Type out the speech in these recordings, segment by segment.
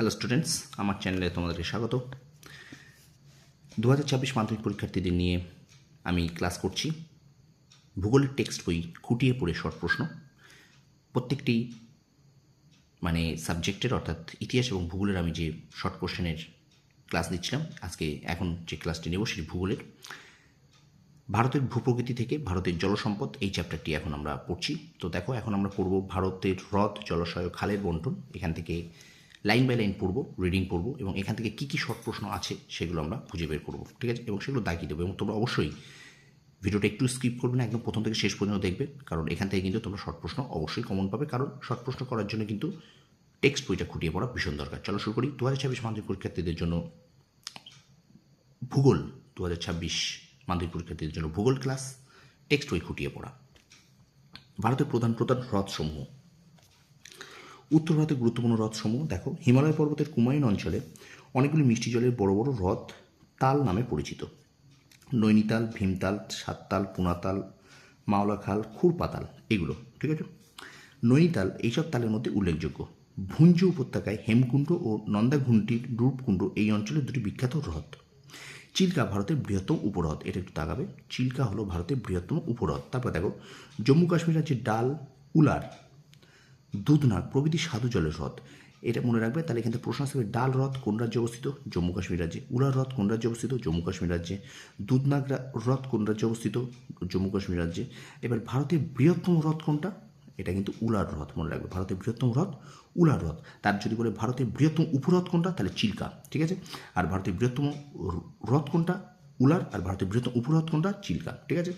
Hello students আমার চ্যানেলে তোমাদেরকে স্বাগত। দু হাজার ছাব্বিশ মাধ্যমিক পরীক্ষার্থীদের নিয়ে আমি ক্লাস করছি। ভূগোলের টেক্সট বই খুঁটিয়ে পড়ে শর্ট প্রশ্ন। প্রত্যেকটি মানে সাবজেক্টের অর্থাৎ ইতিহাস এবং ভূগোলের আমি যে শর্ট কোশ্চেনের ক্লাস দিচ্ছিলাম, আজকে এখন যে ক্লাসটি নেব সেটি ভূগোলের। ভারতের ভূপ্রকৃতি থেকে ভারতের জলসম্পদ, এই চ্যাপ্টারটি এখন আমরা পড়ছি। তো দেখো, এখন আমরা পড়ব ভারতের হ্রদ, জলাশয় খালের বন্টন। এখান থেকে লাইন বাই লাইন পড়ব রিডিং পড়ব এবং এখান থেকে কী কী শর্ট প্রশ্ন আছে সেগুলো আমরা খুঁজে বের করব, ঠিক আছে? এবং সেগুলো দাগিয়ে দেবো এবং তোমরা অবশ্যই ভিডিওটা একটু স্কিপ করবে না, একদম প্রথম থেকে শেষ পর্যন্ত দেখবে, কারণ এখান থেকে কিন্তু তোমরা শর্ট প্রশ্ন অবশ্যই কমন পাবে, কারণ শর্ট প্রশ্ন করার জন্য কিন্তু টেক্সট বইটা খুঁটিয়ে পড়া ভীষণ দরকার। চলো শুরু করি। দু হাজার ছাব্বিশ মাধ্যমিক পরীক্ষার্থীদের জন্য ভূগোল দু হাজার ছাব্বিশ মাধ্যমিক পরীক্ষার্থীদের জন্য ভূগোল ক্লাস টেক্সট বই খুঁটিয়ে পড়া। ভারতের প্রধান প্রধান হ্রদসমূহ। উত্তর ভারতের গুরুত্বপূর্ণ হ্রদসমূহ, দেখো, হিমালয় পর্বতের কুমায়ুন অঞ্চলে অনেকগুলি মিষ্টি জলের বড় বড় হ্রদ তাল নামে পরিচিত। নৈনিতাল, ভীমতাল, সাততাল, পুনাতাল, মাওলাখাল, খুরপাতাল, এগুলো, ঠিক আছে? নৈনিতাল, এইসব তালের মধ্যে উল্লেখযোগ্য। ভুঞ্জ উপত্যকায় হেমকুণ্ড ও নন্দাঘুন্টির রূপকুণ্ড এই অঞ্চলের দুটি বিখ্যাত হ্রদ। চিল্কা ভারতের বৃহত্তম উপহ্রদ, এটা একটু তাকাবে। চিল্কা হলো ভারতের বৃহত্তম উপহ্রদ। তারপর দেখো, জম্মু কাশ্মীর রাজ্যের ডাল, উলার দুধনাগ প্রভৃতি সাধু জলের হ্রদ। এটা মনে রাখবে তাহলে এখান প্রশ্ন আসবে ডাল হ্রদ কোন রাজ্যে অবস্থিত? জম্মু কাশ্মীর রাজ্যে। উলার হ্রদ কোন রাজ্যে অবস্থিত? জম্মু কাশ্মীর রাজ্যে। দুধনাগ হ্রদ কোন রাজ্যে অবস্থিত? জম্মু কাশ্মীর রাজ্যে। এবার ভারতের বৃহত্তম হ্রদ কোনটা? এটা কিন্তু উলার হ্রদ মনে রাখবে। ভারতের বৃহত্তম হ্রদ উলার হ্রদ। তার যদি বলে ভারতের বৃহত্তম উপহ্রদ কোনটা, তাহলে চিল্কা, ঠিক আছে? আর ভারতের বৃহত্তম হ্রদ কোনটা? উলার। আর ভারতের বৃহত্তম উপহ্রদ কোনটা? চিল্কা, ঠিক আছে?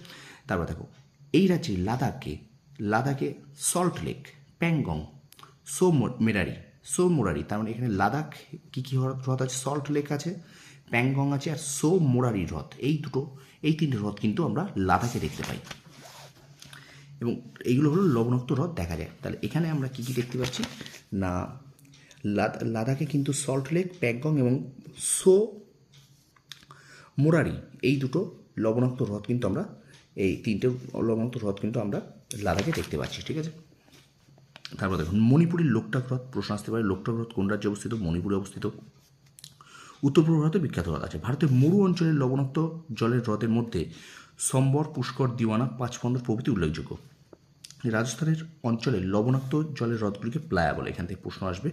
তারপর দেখো, এই রাজ্যে লাদাখকে লাদাখে সল্ট লেক প্যাংগং সো মেরারি সো মোরারি তার মানে এখানে লাদাখ কী কী হ্রদ আছে? সল্ট লেক আছে, প্যাংগং আছে আর সো মোরারি হ্রদ। এই দুটো, এই তিনটে হ্রদ কিন্তু আমরা লাদাখে দেখতে পাই। এবং এইগুলো হলো লবণাক্ত হ্রদ দেখা যায়। তাহলে এখানে আমরা কী কী দেখতে পাচ্ছি? না, লাদ- লাদাখে কিন্তু সল্ট লেক, প্যাংগং এবং সো মোরারি এই দুটো লবণাক্ত হ্রদ কিন্তু আমরা, এই তিনটে লবণাক্ত হ্রদ কিন্তু আমরা লাদাখে দেখতে পাচ্ছি, ঠিক আছে? তারপর দেখুন, মণিপুরের লোকটাক হ্রদ প্রশ্ন আসতে পারে, লোকটাক হ্রদ কোন রাজ্যে অবস্থিত? মণিপুরে অবস্থিত। উত্তর পূর্ব ভারতে বিখ্যাত হ্রদ আছে। ভারতের মরু অঞ্চলের লবণাক্ত জলের হ্রদের মধ্যে সম্বর পুষ্কর দিওয়ানা পাঁচপন্দর প্রভৃতি উল্লেখযোগ্য। রাজস্থানের অঞ্চলে লবণাক্ত জলের হ্রদগুলিকে প্লায়া বলে এখান থেকে প্রশ্ন আসবে।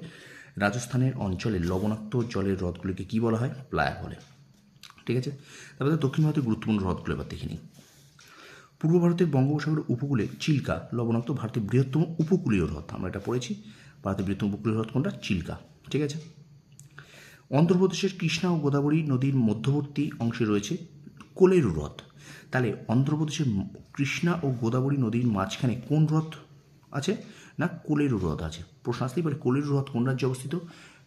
রাজস্থানের অঞ্চলে লবণাক্ত জলের হ্রদগুলিকে কী বলা হয়? প্লায়া বলে। ঠিক আছে? তারপরে দক্ষিণ ভারতের গুরুত্বপূর্ণ হ্রদগুলো এবার দেখে নিই। পূর্ব ভারতের বঙ্গোপসাগরের উপকূলে চিল্কা, লবণাক্ত ভারতের বৃহত্তম উপকূলীয় হ্রদ। আমরা এটা পড়েছি। ভারতের বৃহত্তম উপকূলীয় হ্রদ কোনটা? চিল্কা। ঠিক আছে? অন্ধ্রপ্রদেশের কৃষ্ণা ও গোদাবরী নদীর মধ্যবর্তী অংশে রয়েছে কোলেরু হ্রদ। তাহলে অন্ধ্রপ্রদেশের কৃষ্ণা ও গোদাবরী নদীর মাঝখানে কোন হ্রদ আছে না কোলেরু হ্রদ আছে? প্রশ্ন আসতেই পারে, কোলেরু হ্রদ কোন রাজ্যে অবস্থিত?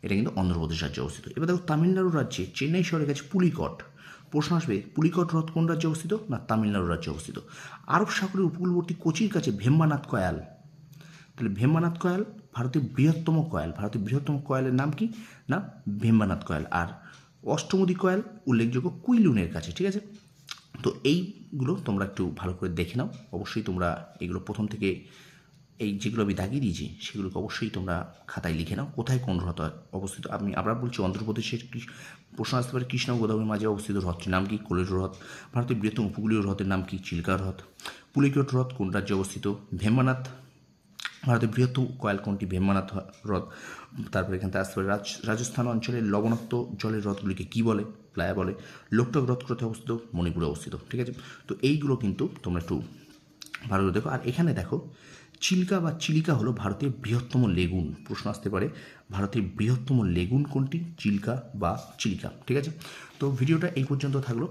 এটা কিন্তু অন্ধ্রপ্রদেশ রাজ্যে অবস্থিত। এবার দেখো তামিলনাড়ু রাজ্যে চেন্নাই শহরের কাছে পুলিকট। প্রশ্ন আসবে, পুলিকট হ্রদ কোন রাজ্যে অবস্থিত না তামিলনাড়ু রাজ্যে অবস্থিত? আরব সাগরের উপকূলবর্তী কোচির কাছে ভেম্বানাথ কয়াল। তাহলে ভেম্বানাথ কয়াল ভারতের বৃহত্তম কয়াল। ভারতের বৃহত্তম কয়ালের নাম কি? না, ভেম্বানাথ কয়াল। আর অষ্টমদী কয়াল উল্লেখযোগ্য কুইলুনের কাছে, ঠিক আছে? তো এইগুলো তোমরা একটু ভালো করে দেখে নাও। অবশ্যই তোমরা এগুলো প্রথম থেকে এই যেগুলো আমি দাগিয়ে দিয়েছি, সেগুলোকে অবশ্যই তোমরা খাতায় লিখে নাও। কোথায় কোন হ্রদ অবস্থিত? আমি আবার বলছি, অন্ধ্রপ্রদেশের প্রশ্ন আসতে পারে, কৃষ্ণ গোদাবরীর মাঝে অবস্থিত হ্রদটির নাম কি? কোলের হ্রদ। ভারতের বৃহত্তম উপকূলীয় হ্রদের নাম কি? চিল্কা হ্রদ। পুলিকট হ্রদ কোন রাজ্যে অবস্থিত? ভেম্বানাথ ভারতের বৃহত্তম কয়াল কোনটি? ভেম্বানাথ হ্রদ। তারপরে এখান আসতে পারে, রাজ রাজস্থান অঞ্চলের লবণাক্ত জলের হ্রদগুলিকে কী বলে? প্লায়া বলে। লোকটক হ্রদ কোথায় অবস্থিত? মণিপুরে অবস্থিত। ঠিক আছে? তো এইগুলো কিন্তু তোমরা একটু ভালো দেখো। আর এখানে দেখো চিল্কা বা চিলিকা হলো ভারতের বৃহত্তম লেগুন। প্রশ্ন আসতে পারে, ভারতের বৃহত্তম লেগুন কোনটি? চিল্কা বা চিলিকা, ঠিক আছে? তো ভিডিওটা এই পর্যন্ত থাকল।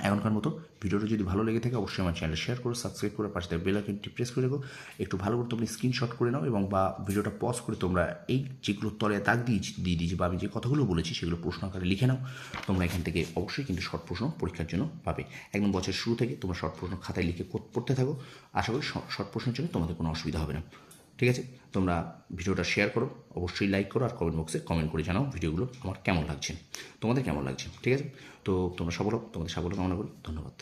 এখনকার মতো ভিডিওটা যদি ভালো লেগে থাকে, অবশ্যই আমার চ্যানেল শেয়ার করো সাবস্ক্রাইব করে, পাশে বেল আইকনটি প্রেস করে রেখো। একটু ভালো করে তুমি স্ক্রিনশট করে নাও এবং বা ভিডিওটা পজ করে তোমরা এই যেগুলো তলে দাগ দিয়ে দিয়ে দিয়েছি বা আমি যে কথাগুলো বলেছি, সেগুলো প্রশ্ন আকারে লিখে নাও। তোমরা এখান থেকে অবশ্যই কিন্তু শর্ট প্রশ্ন পরীক্ষার জন্য পাবে। একদম বছরের শুরু থেকে তোমরা শর্ট প্রশ্ন খাতায় লিখে পড়- পড়তে থাকো। আশা করি শর্ট প্রশ্নের জন্য তোমাদের কোনো অসুবিধা হবে না। ঠিক আছে? তোমরা ভিডিওটা শেয়ার করো, অবশ্যই লাইক করো আর কমেন্ট বক্সে কমেন্ট করে জানাও ভিডিওগুলো আমার কেমন লাগছে, তোমাদের কেমন লাগছে, ঠিক আছে? তো তোমরা সফল হোক তোমাদের সাফল্য কামনা করি, ধন্যবাদ।